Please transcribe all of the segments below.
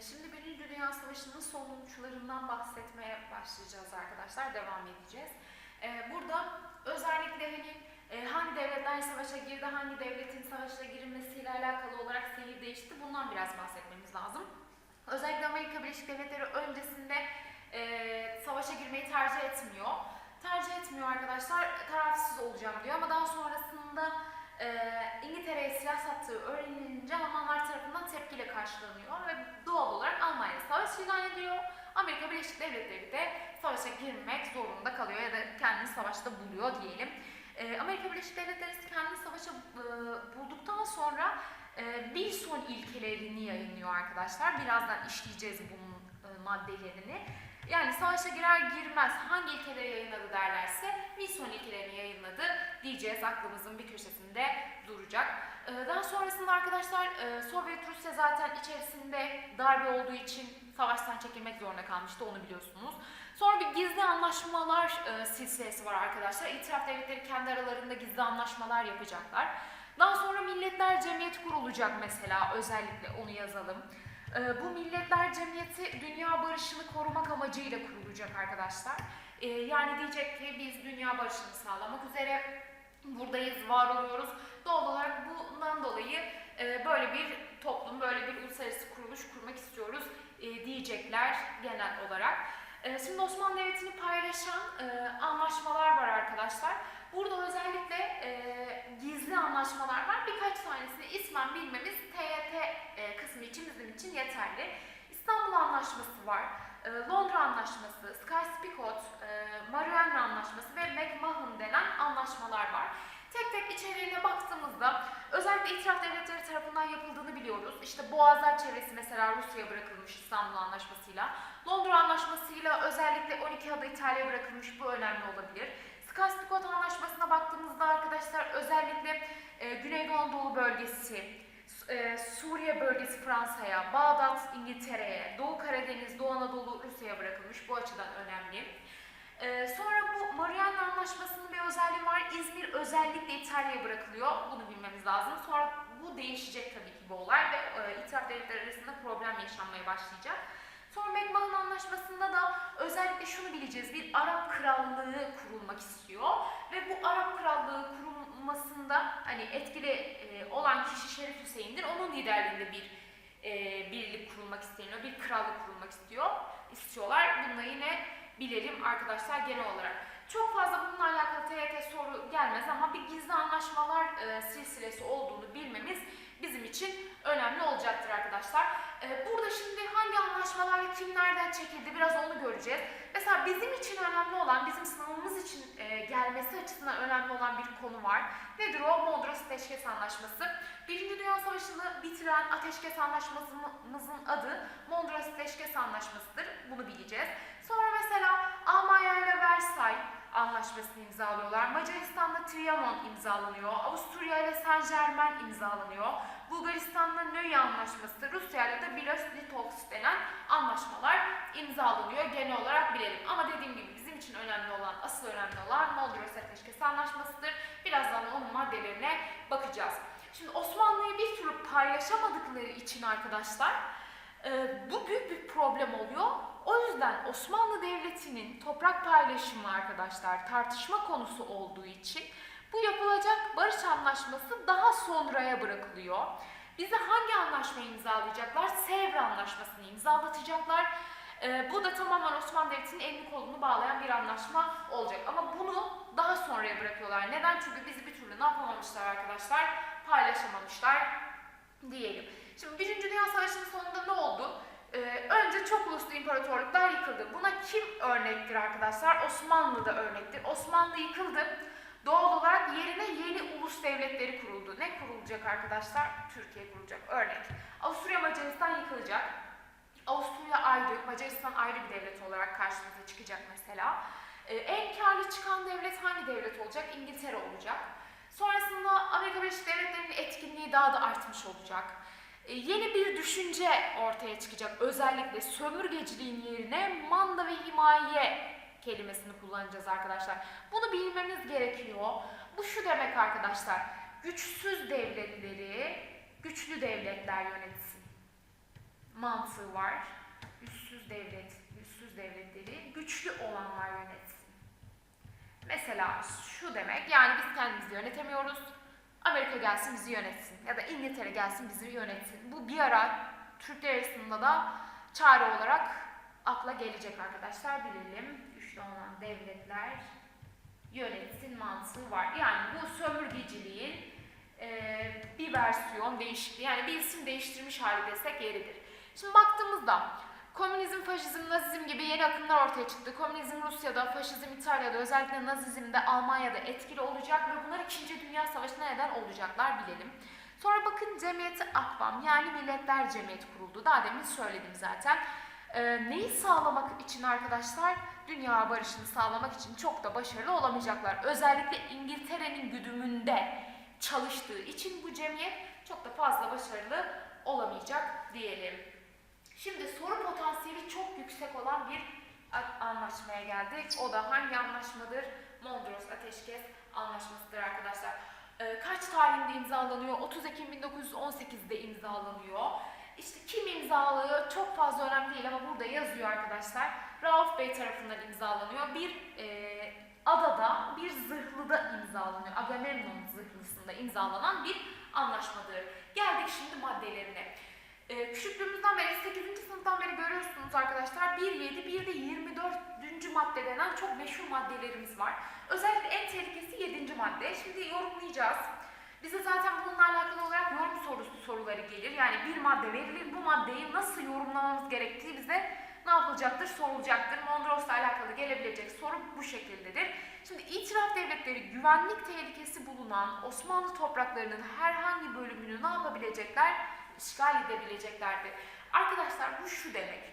Ee, Şimdi Birinci Dünya Savaşı'nın sonuçlarından bahsetmeye başlayacağız arkadaşlar. Devam edeceğiz. Ee, Burada özellikle hani e, hangi devletler savaşa girdi, hangi devletin savaşa girilmesiyle alakalı olarak seyir değişti bundan biraz bahsetmemiz lazım. Özellikle Amerika Birleşik Devletleri öncesinde e, savaşa girmeyi tercih etmiyor. Tercih etmiyor arkadaşlar, tarafsız olacağım diyor ama daha sonrasında e, İngiltere'ye silah sattığı öğrenilince Almanlar tarafından tepkiyle karşılanıyor ve doğal olarak Almanya savaş ilan ediyor. Amerika Birleşik Devletleri de savaşa girmek zorunda kalıyor ya da kendini savaşta buluyor diyelim. E, Amerika Birleşik Devletleri kendini savaşa e, bulduktan sonra e, Wilson ilkelerini yayınlıyor arkadaşlar. Birazdan işleyeceğiz bunun e, maddelerini. Yani savaşa girer girmez hangi ilkeleri yayınladı derlerse Wilson ilkelerini yayınladı diyeceğiz aklımızın bir köşesinde duracak. Ee, Daha sonrasında arkadaşlar e, Sovyet Rusya zaten içerisinde darbe olduğu için savaştan çekilmek zorunda kalmıştı onu biliyorsunuz. Sonra bir gizli anlaşmalar e, silsilesi var arkadaşlar. İtiraf devletleri kendi aralarında gizli anlaşmalar yapacaklar. Daha sonra Milletler Cemiyeti kurulacak mesela özellikle onu yazalım. Ee, Bu Milletler Cemiyeti dünya barışını korumak amacıyla kurulacak arkadaşlar. Ee, Yani diyecek ki biz dünya barışını sağlamak üzere buradayız, var oluyoruz. Doğal olarak bundan dolayı e, böyle bir toplum, böyle bir uluslararası kuruluş kurmak istiyoruz e, diyecekler genel olarak. E, Şimdi Osmanlı Devleti'ni paylaşan anlaşmalar var arkadaşlar. Burada özellikle e, gizli anlaşmalar var. Birkaç tanesini ismen bilmemiz TYT e, kısmı için bizim için yeterli. İstanbul Anlaşması var. e, Londra Anlaşması, Sykes-Picot, e, Mariana Anlaşması ve McMahon denen anlaşmalar var. Tek tek içeriğine baktığımızda özellikle itiraf devletleri tarafından yapıldığını biliyoruz. İşte Boğazlar çevresi mesela Rusya'ya bırakılmış İstanbul Anlaşması'yla. Londra Anlaşması'yla özellikle 12 ada İtalya'ya bırakılmış. Bu önemli olabilir. Sykes-Picot Anlaşması'na baktığımızda arkadaşlar özellikle e, Güneydoğu Anadolu bölgesi, e, Suriye bölgesi Fransa'ya, Bağdat İngiltere'ye, Doğu Karadeniz, Doğu Anadolu Rusya'ya bırakılmış. Bu açıdan önemli. Ee, sonra bu Mariana Anlaşması'nın bir özelliği var. İzmir özellikle İtalya'ya bırakılıyor. Bunu bilmemiz lazım. Sonra bu değişecek tabii ki bu olay ve e, itiraf devletleri arasında problem yaşanmaya başlayacak. Sonra McMahon Anlaşması'nda da özellikle şunu bileceğiz. Bir Arap Krallığı kurulmak istiyor ve bu Arap Krallığı kurulmasında hani etkili e, olan kişi Şerif Hüseyin'dir. Onun liderliğinde bir e, birlik kurulmak isteniyor. Bir krallık kurulmak istiyor. istiyorlar. Bunu yine bilelim arkadaşlar genel olarak. Çok fazla bununla alakalı TYT soru gelmez ama bir gizli anlaşmalar e, silsilesi olduğunu bilmemiz bizim için önemli olacaktır arkadaşlar. E, burada şimdi hangi anlaşmalar kimlerden çekildi biraz onu göreceğiz. Mesela bizim için önemli olan, bizim sınavımız için e, gelmesi açısından önemli olan bir konu var. Nedir o? Mondros Ateşkes Anlaşması. Birinci Dünya Savaşı'nı bitiren ateşkes anlaşmamızın adı Mondros Ateşkes Anlaşması'dır. Bunu bileceğiz. Sonra mesela Almanya ile Versay Anlaşması'nı imzalıyorlar. Macaristan'da Trianon imzalanıyor. Avusturya ile Saint Germain imzalanıyor. Bulgaristan'da Nöy Anlaşması, Rusya ile de Brest-Litovsk denen anlaşmalar imzalanıyor. Genel olarak bilelim. Ama dediğim gibi bizim için önemli olan, asıl önemli olan Mondros Ateşkes Anlaşması'dır. Birazdan onun maddelerine bakacağız. Şimdi Osmanlı'yı bir türlü paylaşamadıkları için arkadaşlar e, bu büyük bir problem oluyor. Yüzden Osmanlı Devleti'nin toprak paylaşımı arkadaşlar tartışma konusu olduğu için bu yapılacak barış anlaşması daha sonraya bırakılıyor. Bize hangi anlaşmayı imzalayacaklar? Sevr Anlaşması'nı imzalatacaklar. Ee, bu da tamamen Osmanlı Devleti'nin elini kolunu bağlayan bir anlaşma olacak. Ama bunu daha sonraya bırakıyorlar. Neden? Çünkü bizi bir türlü ne yapamamışlar arkadaşlar? Paylaşamamışlar diyelim. Şimdi Birinci Dünya Savaşı'nın sonunda ne oldu? Ee, önce çok uluslu imparatorluklar yıkıldı. Buna kim örnektir arkadaşlar? Osmanlı da örnektir. Osmanlı yıkıldı. Doğal olarak yerine yeni ulus devletleri kuruldu. Ne kurulacak arkadaşlar? Türkiye kurulacak. Örnek. Avusturya Macaristan yıkılacak. Avusturya ayrı, Macaristan ayrı bir devlet olarak karşımıza çıkacak mesela. Ee, en karlı çıkan devlet hangi devlet olacak? İngiltere olacak. Sonrasında Amerika Birleşik Devletleri'nin etkinliği daha da artmış olacak. E, yeni bir düşünce ortaya çıkacak. Özellikle sömürgeciliğin yerine manda ve himaye kelimesini kullanacağız arkadaşlar. Bunu bilmemiz gerekiyor. Bu şu demek arkadaşlar. Güçsüz devletleri güçlü devletler yönetsin. mantığı var. Üssüz devlet, üssüz devletleri güçlü olanlar yönetsin. Mesela şu demek yani biz kendimizi yönetemiyoruz. Amerika gelsin bizi yönetsin ya da İngiltere gelsin bizi yönetsin. Bu bir ara Türkler arasında da çare olarak akla gelecek arkadaşlar bilelim. Güçlü olan devletler yönetsin mantığı var. Yani bu sömürgeciliğin e, bir versiyon değişikliği yani bir isim değiştirmiş hali desek yeridir. Şimdi baktığımızda komünizm, faşizm, nazizm gibi yeni akımlar ortaya çıktı. Komünizm Rusya'da, faşizm İtalya'da, özellikle nazizm de Almanya'da etkili olacak ve bunlar 2. Dünya Savaşı'na neden olacaklar bilelim. Sonra bakın Cemiyeti Akvam yani Milletler Cemiyeti kuruldu. Daha demin söyledim zaten. Ee, neyi sağlamak için arkadaşlar? Dünya barışını sağlamak için çok da başarılı olamayacaklar. Özellikle İngiltere'nin güdümünde çalıştığı için bu cemiyet çok da fazla başarılı olamayacak diyelim. Şimdi soru potansiyeli çok yüksek olan bir anlaşmaya geldik. O da hangi anlaşmadır? Mondros Ateşkes Anlaşması'dır arkadaşlar. Ee, kaç tarihinde imzalanıyor? 30 Ekim 1918'de imzalanıyor. İşte kim imzalıyor çok fazla önemli değil ama burada yazıyor arkadaşlar. Rauf Bey tarafından imzalanıyor. Bir e, adada bir zırhlıda imzalanıyor. Agamemnon zırhlısında imzalanan bir anlaşmadır. Geldik şimdi maddelerine. Ee, küçüklüğümüzden beri 8. sınıftan beri görüyorsunuz arkadaşlar 1.7 bir de 24. madde denen çok meşhur maddelerimiz var. Özellikle en tehlikesi 7. madde. Şimdi yorumlayacağız. Bize zaten bununla alakalı olarak yorum sorusu soruları gelir. Yani bir madde verilir. Bu maddeyi nasıl yorumlamamız gerektiği bize ne yapılacaktır? Sorulacaktır. Mondros'la alakalı gelebilecek soru bu şekildedir. Şimdi itiraf devletleri güvenlik tehlikesi bulunan Osmanlı topraklarının herhangi bölümünü ne yapabilecekler? İşgal edebileceklerdi. Arkadaşlar bu şu demek.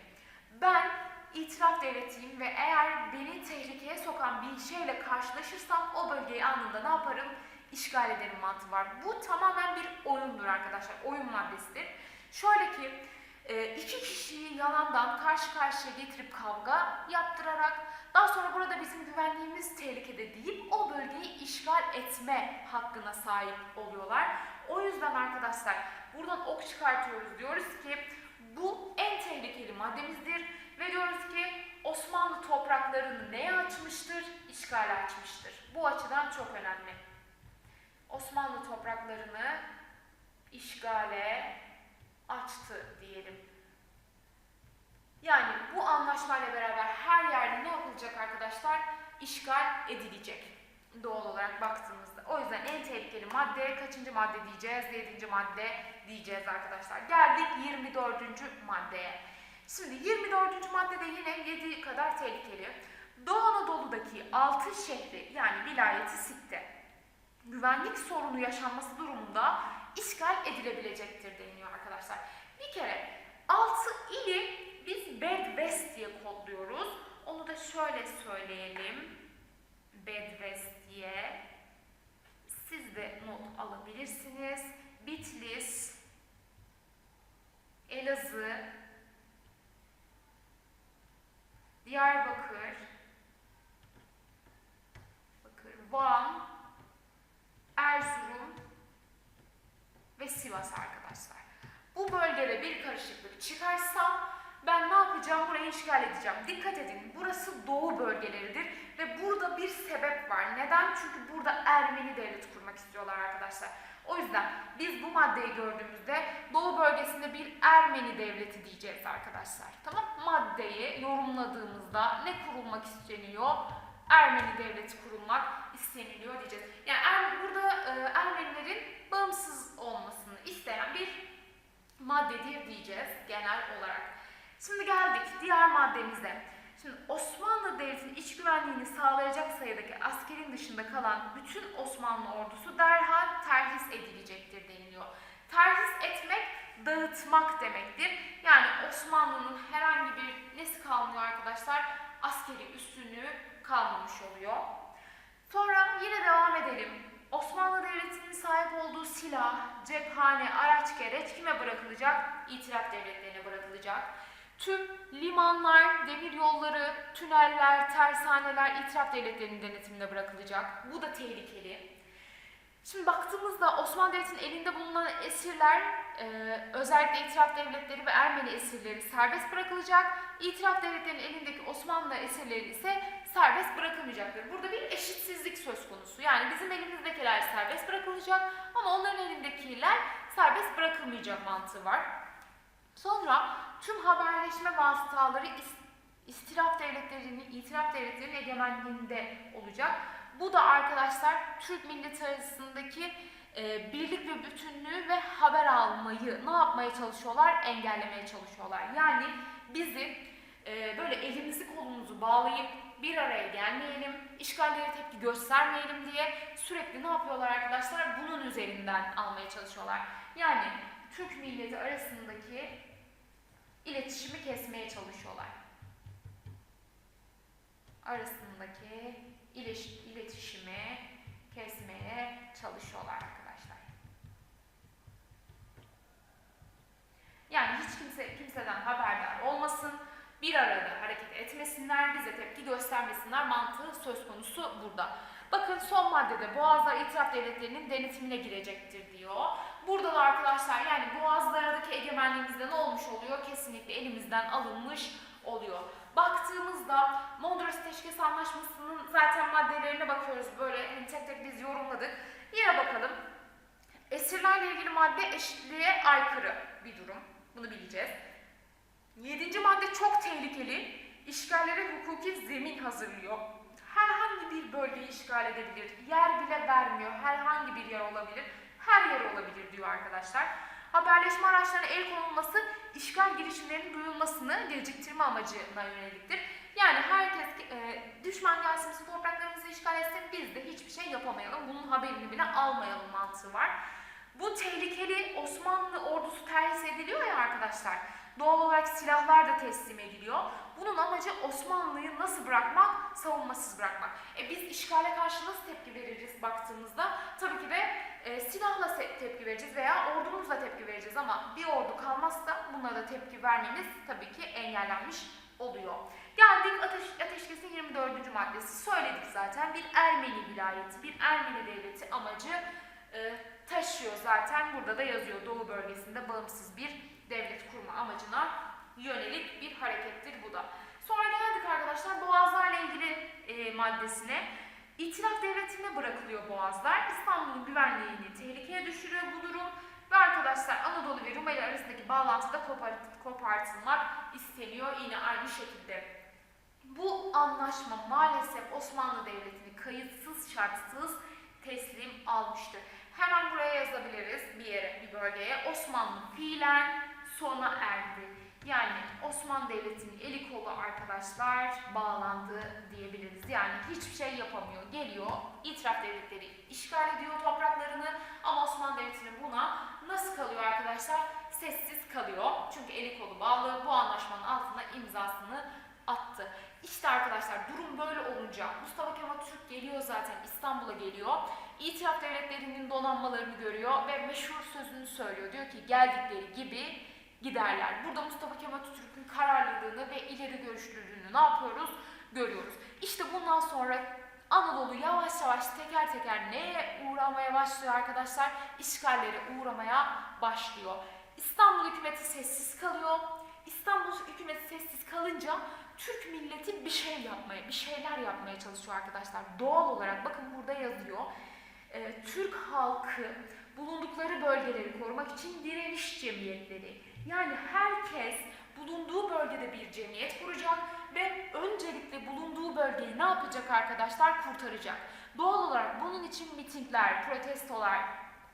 Ben itiraf devletiyim ve eğer beni tehlikeye sokan bir şeyle karşılaşırsam o bölgeyi anında ne yaparım? İşgal ederim mantığı var. Bu tamamen bir oyundur arkadaşlar. Oyun maddesidir. Şöyle ki e, iki kişiyi yalandan karşı karşıya getirip kavga yaptırarak daha sonra burada bizim güvenliğimiz tehlikede deyip o bölgeyi işgal etme hakkına sahip oluyorlar. O yüzden arkadaşlar buradan ok çıkartıyoruz. Diyoruz ki bu en tehlikeli maddemizdir ve diyoruz ki Osmanlı topraklarını neye açmıştır? İşgale açmıştır. Bu açıdan çok önemli. Osmanlı topraklarını işgale açtı diyelim. Yani bu anlaşmayla beraber her yerde ne yapılacak arkadaşlar? İşgal edilecek. Doğal olarak baktığımızda. O yüzden en tehlikeli madde kaçıncı madde diyeceğiz? 7. madde diyeceğiz arkadaşlar. Geldik 24. maddeye. Şimdi 24. maddede yine 7 kadar tehlikeli. Doğu Anadolu'daki 6 şehri yani vilayeti Sitte güvenlik sorunu yaşanması durumunda işgal edilebilecektir deniliyor arkadaşlar. Bir kere 6 ili biz Bad West diye kodluyoruz. Onu da şöyle söyleyelim. Bad West de not alabilirsiniz. Bitlis, Elazığ, Diyarbakır, Bakır, Van, Erzurum ve Sivas arkadaşlar. Bu bölgede bir karışıklık çıkarsa ben ne yapacağım? Burayı işgal edeceğim. Dikkat edin burası doğu bölgeleridir ve burada bir sebep var. Neden? Çünkü burada Ermeni devlet kurmak istiyorlar arkadaşlar. O yüzden biz bu maddeyi gördüğümüzde doğu bölgesinde bir Ermeni devleti diyeceğiz arkadaşlar. Tamam Maddeyi yorumladığımızda ne kurulmak isteniyor? Ermeni devleti kurulmak isteniliyor diyeceğiz. Yani er, burada e, Ermenilerin bağımsız olmasını isteyen bir maddedir diyeceğiz genel olarak. Şimdi geldik diğer maddemize. Şimdi Osmanlı Devleti'nin iç güvenliğini sağlayacak sayıdaki askerin dışında kalan bütün Osmanlı ordusu derhal terhis edilecektir deniliyor. Terhis etmek dağıtmak demektir. Yani Osmanlı'nın herhangi bir nesi kalmıyor arkadaşlar? Askeri üstünlüğü kalmamış oluyor. Sonra yine devam edelim. Osmanlı Devleti'nin sahip olduğu silah, cephane, araç, gereç kime bırakılacak? İtilaf devletlerine bırakılacak. Tüm limanlar, demir yolları, tüneller, tersaneler itiraf devletlerinin denetimine bırakılacak. Bu da tehlikeli. Şimdi baktığımızda Osmanlı Devleti'nin elinde bulunan esirler, e, özellikle itiraf devletleri ve Ermeni esirleri serbest bırakılacak. İtiraf devletlerinin elindeki Osmanlı esirleri ise serbest bırakılmayacaktır. Burada bir eşitsizlik söz konusu. Yani bizim elimizdekiler serbest bırakılacak ama onların elindekiler serbest bırakılmayacak mantığı var. Sonra tüm haberleşme vasıtaları is- istiraf devletlerinin, itiraf devletlerinin egemenliğinde olacak. Bu da arkadaşlar Türk milleti arasındaki e, birlik ve bütünlüğü ve haber almayı ne yapmaya çalışıyorlar? Engellemeye çalışıyorlar. Yani bizi e, böyle elimizi kolumuzu bağlayıp bir araya gelmeyelim, işgallere tepki göstermeyelim diye sürekli ne yapıyorlar arkadaşlar? Bunun üzerinden almaya çalışıyorlar. Yani Türk milleti arasındaki iletişimi kesmeye çalışıyorlar. Arasındaki iletişimi kesmeye çalışıyorlar arkadaşlar. Yani hiç kimse kimseden haberdar olmasın, bir arada hareket etmesinler, bize tepki göstermesinler mantığı söz konusu burada. Bakın son maddede Boğazlar itiraf devletlerinin denetimine girecektir diyor. Burada da arkadaşlar yani Boğazlardaki egemenliğimizde ne olmuş oluyor? Kesinlikle elimizden alınmış oluyor. Baktığımızda Mondros Teşkil Anlaşması'nın zaten maddelerine bakıyoruz. Böyle hani tek tek biz yorumladık. Yine bakalım. Esirlerle ilgili madde eşitliğe aykırı bir durum. Bunu bileceğiz. Yedinci madde çok tehlikeli. İşgallere hukuki zemin hazırlıyor. Herhangi bir bölgeyi işgal edebilir. Yer bile vermiyor. Herhangi bir yer olabilir. Her yer olabilir diyor arkadaşlar. Haberleşme araçlarına el konulması işgal girişimlerinin duyulmasını geciktirme amacına yöneliktir. Yani herkes e, düşman gelsin bizim topraklarımızı işgal etsin biz de hiçbir şey yapamayalım. Bunun haberini bile almayalım mantığı var. Bu tehlikeli Osmanlı ordusu terhis ediliyor ya arkadaşlar. Doğal olarak silahlar da teslim ediliyor. Bunun amacı Osmanlı'yı nasıl bırakmak? Savunmasız bırakmak. E biz işgale karşı nasıl tepki veririz baktığımızda? Tabii ki de e, silahla tepki vereceğiz veya ordumuzla tepki vereceğiz ama bir ordu kalmazsa bunlara da tepki vermemiz tabii ki engellenmiş oluyor. Geldik ateş, ateşkesin 24. maddesi. Söyledik zaten bir Ermeni vilayeti, bir Ermeni devleti amacı e, taşıyor zaten. Burada da yazıyor Doğu bölgesinde bağımsız bir devlet kurma amacına yönelik bir harekettir bu da. Sonra geldik arkadaşlar Boğazlarla ilgili e, maddesine. İtilaf devletine bırakılıyor Boğazlar. İstanbul'un güvenliğini tehlikeye düşürüyor bu durum. Ve arkadaşlar Anadolu ve Rumeli arasındaki bağlantıda kopart- kopartılmak isteniyor yine aynı şekilde. Bu anlaşma maalesef Osmanlı Devleti'ni kayıtsız şartsız teslim almıştır. Hemen buraya yazabiliriz bir yere, bir bölgeye. Osmanlı fiilen sona erdi. Yani Osmanlı Devleti'nin eli kolu arkadaşlar bağlandı diyebiliriz. Yani hiçbir şey yapamıyor. Geliyor, itiraf devletleri işgal ediyor topraklarını ama Osmanlı Devleti'nin buna nasıl kalıyor arkadaşlar? Sessiz kalıyor. Çünkü eli kolu bağlı. Bu anlaşmanın altına imzasını attı. İşte arkadaşlar durum böyle olunca Mustafa Kemal Türk geliyor zaten İstanbul'a geliyor. İtiraf devletlerinin donanmalarını görüyor ve meşhur sözünü söylüyor. Diyor ki geldikleri gibi giderler. Burada Mustafa Kemal Atatürk'ün kararlılığını ve ileri görüşlülüğünü ne yapıyoruz? Görüyoruz. İşte bundan sonra Anadolu yavaş yavaş teker teker neye uğramaya başlıyor arkadaşlar? İşgallere uğramaya başlıyor. İstanbul hükümeti sessiz kalıyor. İstanbul hükümeti sessiz kalınca Türk milleti bir şey yapmaya, bir şeyler yapmaya çalışıyor arkadaşlar. Doğal olarak bakın burada yazıyor. Ee, Türk halkı bulundukları bölgeleri korumak için direniş cemiyetleri. Yani herkes bulunduğu bölgede bir cemiyet kuracak ve öncelikle bulunduğu bölgeyi ne yapacak arkadaşlar? Kurtaracak. Doğal olarak bunun için mitingler, protestolar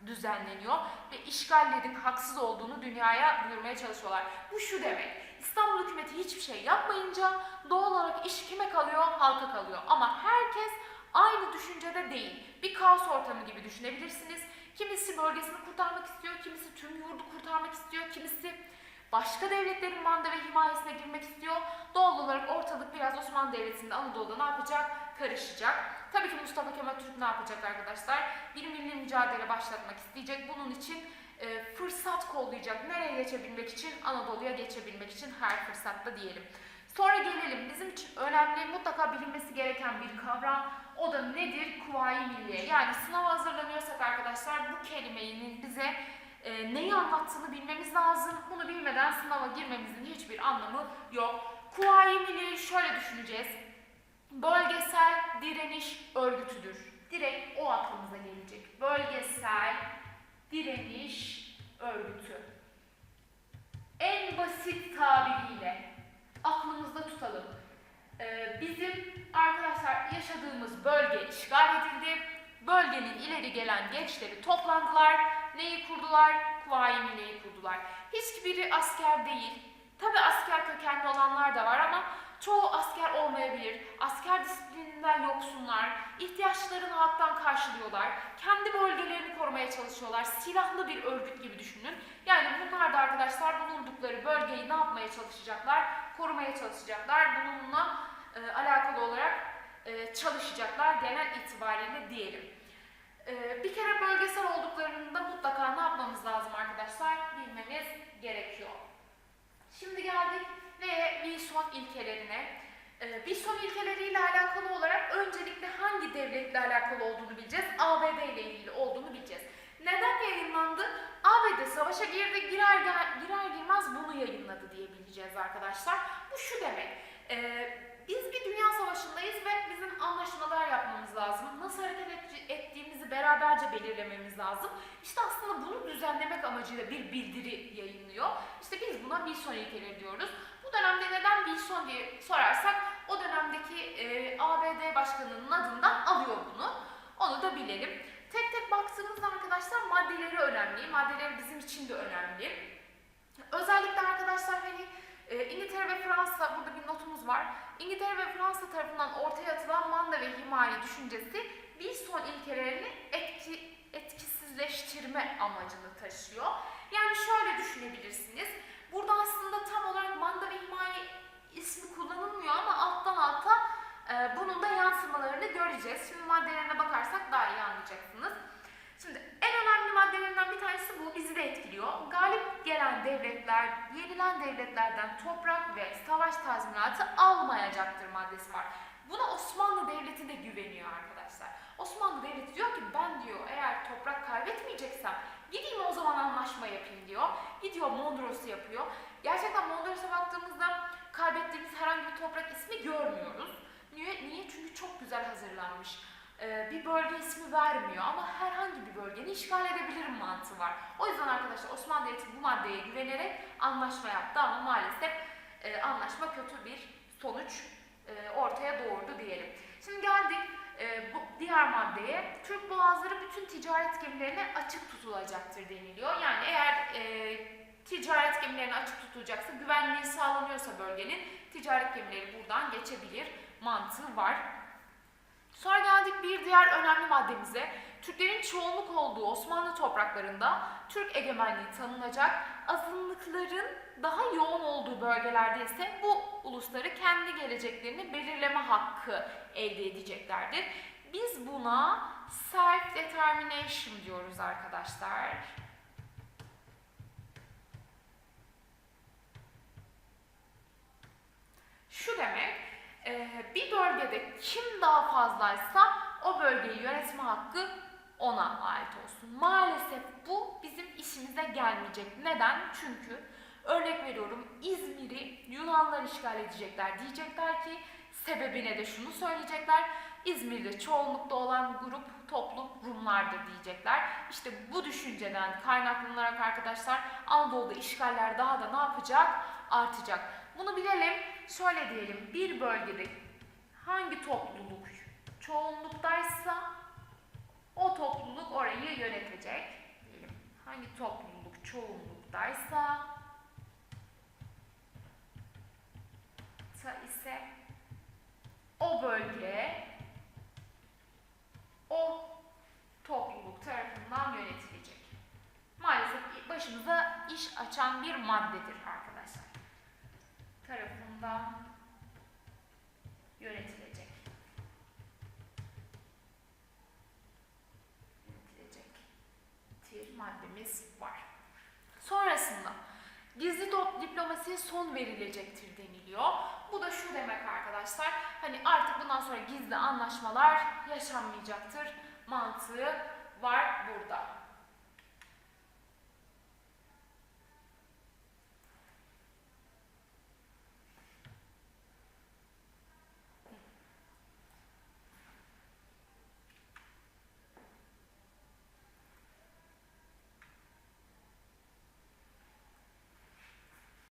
düzenleniyor ve işgallerin haksız olduğunu dünyaya duyurmaya çalışıyorlar. Bu şu demek. İstanbul hükümeti hiçbir şey yapmayınca doğal olarak iş kime kalıyor? Halka kalıyor. Ama herkes aynı düşüncede değil. Bir kaos ortamı gibi düşünebilirsiniz. Kimisi bölgesini kurtarmak istiyor, kimisi tüm yurdu kurtarmak istiyor, kimisi başka devletlerin manda ve himayesine girmek istiyor. Doğal olarak ortalık biraz Osmanlı Devleti'nde Anadolu'da ne yapacak? Karışacak. Tabii ki Mustafa Kemal Türk ne yapacak arkadaşlar? Bir milli mücadele başlatmak isteyecek. Bunun için e, fırsat kollayacak. Nereye geçebilmek için? Anadolu'ya geçebilmek için her fırsatta diyelim. Sonra gelelim bizim için önemli mutlaka bilinmesi gereken bir kavram. O da nedir? Kuvayi milliye. Yani sınava hazırlanıyorsak arkadaşlar bu kelimenin bize e, neyi anlattığını bilmemiz lazım. Bunu bilmeden sınava girmemizin hiçbir anlamı yok. Kuvayi milliyeyi şöyle düşüneceğiz. Bölgesel direniş örgütüdür. Direkt o aklımıza gelecek. Bölgesel direniş örgütü. En basit tutalım. Ee, bizim arkadaşlar yaşadığımız bölge işgal edildi. Bölgenin ileri gelen gençleri toplandılar. Neyi kurdular? Kuvayi Milliye'yi kurdular. Hiçbiri asker değil. Tabi asker kökenli olanlar da var ama çoğu asker olmayabilir. Asker disiplininden yoksunlar. ihtiyaçlarını halktan karşılıyorlar. Kendi bölgelerini korumaya çalışıyorlar. Silahlı bir örgüt gibi düşünün. Yani bunlar da arkadaşlar bulundukları bölgeyi ne yapmaya çalışacaklar? Korumaya çalışacaklar. Bununla e, alakalı olarak e, çalışacaklar genel itibariyle diyelim. E, bir kere bölgesel olduklarında mutlaka ne yapmamız lazım arkadaşlar? Bilmemiz gerekiyor. Şimdi geldik ve Wilson ilkelerine. Wilson ilkeleriyle alakalı olarak öncelikle hangi devletle alakalı olduğunu bileceğiz. ABD ile ilgili olduğunu bileceğiz. Neden yayınlandı? ABD savaşa girdi, girer, girer girmez bunu yayınladı diye bileceğiz arkadaşlar. Bu şu demek. Ee, biz bir dünya savaşındayız ve bizim anlaşmalar yapmamız lazım. Nasıl hareket et- ettiğimizi beraberce belirlememiz lazım. İşte aslında bunu düzenlemek amacıyla bir bildiri yayınlıyor. İşte biz buna Wilson ilkeleri diyoruz. Bu dönemde neden Wilson diye sorarsak o dönemdeki e, ABD başkanının adından alıyor bunu. Onu da bilelim. Tek tek baktığımızda arkadaşlar maddeleri önemli. Maddeleri bizim için de önemli. Özellikle arkadaşlar hani e, İngiltere ve Fransa, burada bir notumuz var. İngiltere ve Fransa tarafından ortaya atılan manda ve himaye düşüncesi Wilson ilkelerini etki, etkisizleştirme amacını taşıyor. Yani şöyle düşünebilirsiniz. Burada aslında tam olarak manda ve himaye ismi kullanılmıyor ama alttan alta e, bunun da yansımalarını göreceğiz. Şimdi maddelerine bakarsak daha iyi anlayacaksınız. Şimdi en önemli maddelerinden bir tanesi bu, bizi de etkiliyor. Galip gelen devletler, yenilen devletlerden toprak ve savaş tazminatı almayacaktır maddesi var. Buna Osmanlı Devleti de güveniyor arkadaşlar. Osmanlı Devleti diyor ki ben diyor eğer toprak kaybetmeyeceksem gideyim o zaman anlaşma yapayım diyor. Gidiyor Mondros'u yapıyor. Gerçekten Mondros'a baktığımızda kaybettiğimiz herhangi bir toprak ismi görmüyoruz. Niye? Niye? Çünkü çok güzel hazırlanmış. Ee, bir bölge ismi vermiyor ama herhangi bir bölgeni işgal edebilirim mantığı var. O yüzden arkadaşlar Osmanlı Devleti bu maddeye güvenerek anlaşma yaptı ama maalesef e, anlaşma kötü bir sonuç e, ortaya doğurdu diyelim. Şimdi geldik e, bu diğer maddeye. Türk boğazları bütün ticaret gemilerine açık tutulacaktır deniliyor. Yani eğer e, ticaret gemilerine açık tutulacaksa, güvenliği sağlanıyorsa bölgenin ticaret gemileri buradan geçebilir mantığı var. Sonra geldik bir diğer önemli maddemize. Türklerin çoğunluk olduğu Osmanlı topraklarında Türk egemenliği tanınacak. Azınlıkların daha yoğun olduğu bölgelerde ise bu ulusları kendi geleceklerini belirleme hakkı elde edeceklerdir. Biz buna self determination diyoruz arkadaşlar. Şu demek, e, bir bölgede kim daha fazlaysa o bölgeyi yönetme hakkı ona ait olsun. Maalesef bu bizim işimize gelmeyecek. Neden? Çünkü örnek veriyorum İzmir'i Yunanlar işgal edecekler. Diyecekler ki sebebine de şunu söyleyecekler. İzmir'de çoğunlukta olan grup, toplum Rumlardır diyecekler. İşte bu düşünceden kaynaklanarak arkadaşlar Anadolu'da işgaller daha da ne yapacak? Artacak. Bunu bilelim. Şöyle diyelim. Bir bölgede hangi topluluk çoğunluktaysa o topluluk orayı yönetecek. Diyelim. Hangi topluluk çoğunluktaysa ta ise o bölge o topluluk tarafından yönetilecek. Maalesef başımıza iş açan bir maddedir arkadaşlar. Tarafından yönetilecek. Yönetilecek tir maddemiz var. Sonrasında gizli diplomasiye son verilecektir deniliyor. Bu da şu demek arkadaşlar. Hani artık bundan sonra gizli anlaşmalar yaşanmayacaktır mantığı var burada.